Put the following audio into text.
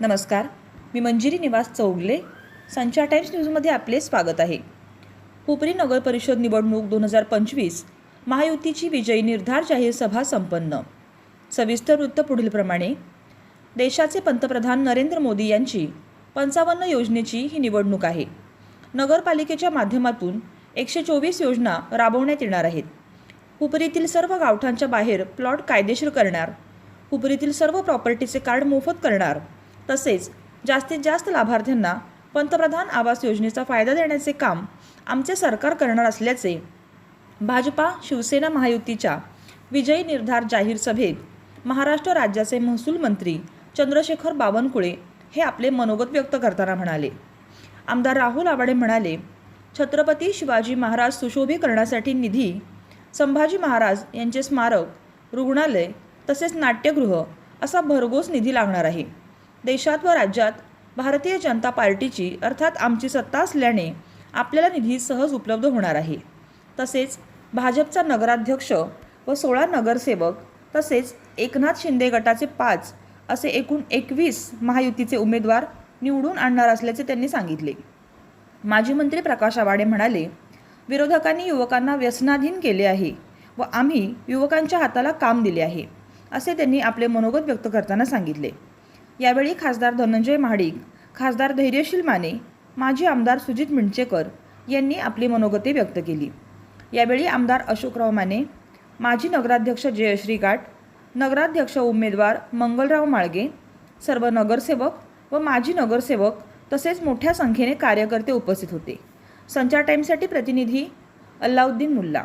नमस्कार. मी मंजिरी निवास चौगले. संचार टाइम्स न्यूजमध्ये आपले स्वागत आहे. हुपरी नगर परिषद निवडणूक दोन हजार पंचवीस महायुतीची विजयी निर्धार जाहीर सभा संपन्न. सविस्तर वृत्त पुढीलप्रमाणे देशाचे पंतप्रधान नरेंद्र मोदी यांची पंचावन्न योजनेची ही निवडणूक आहे. नगरपालिकेच्या माध्यमातून एकशे चोवीस योजना राबवण्यात येणार आहेत. हुपरीतील सर्व गावठांच्या बाहेर प्लॉट कायदेशीर करणार. हुपरीतील सर्व प्रॉपर्टीचे कार्ड मोफत करणार. तसेच जास्तीत जास्त लाभार्थ्यांना पंतप्रधान आवास योजनेचा फायदा देण्याचे काम आमचे सरकार करणार असल्याचे भाजपा शिवसेना महायुतीच्या विजयी निर्धार जाहीर सभेत महाराष्ट्र राज्याचे महसूल मंत्री चंद्रशेखर बावनकुळे हे आपले मनोगत व्यक्त करताना म्हणाले. आमदार राहुल आवाडे म्हणाले छत्रपती शिवाजी महाराज सुशोभीकरणासाठी निधी संभाजी महाराज यांचे स्मारक रुग्णालय तसेच नाट्यगृह असा भरघोस निधी लागणार आहे. देशात व राज्यात भारतीय जनता पार्टीची अर्थात आमची सत्ता असल्याने आपल्याला निधी सहज उपलब्ध होणार आहे. तसेच भाजपचा नगराध्यक्ष व सोळा नगरसेवक तसेच एकनाथ शिंदे गटाचे पाच असे एकूण एकवीस महायुतीचे उमेदवार निवडून आणणार असल्याचे त्यांनी सांगितले. माजी मंत्री प्रकाश आवाडे म्हणाले विरोधकांनी युवकांना व्यसनाधीन केले आहे व आम्ही युवकांच्या हाताला काम दिले आहे असे त्यांनी आपले मनोगत व्यक्त करताना सांगितले. यावेळी खासदार धनंजय महाडिक खासदार धैर्यशील माने माजी आमदार सुजित मिंचेकर यांनी आपली मनोगते व्यक्त केली. यावेळी आमदार अशोकराव माने माजी नगराध्यक्ष जयश्री गाट नगराध्यक्ष उमेदवार मंगलराव माळगे सर्व नगरसेवक व माजी नगरसेवक तसेच मोठ्या संख्येने कार्यकर्ते उपस्थित होते. संचार टाईमसाठी प्रतिनिधी अल्लाउद्दीन मुल्ला.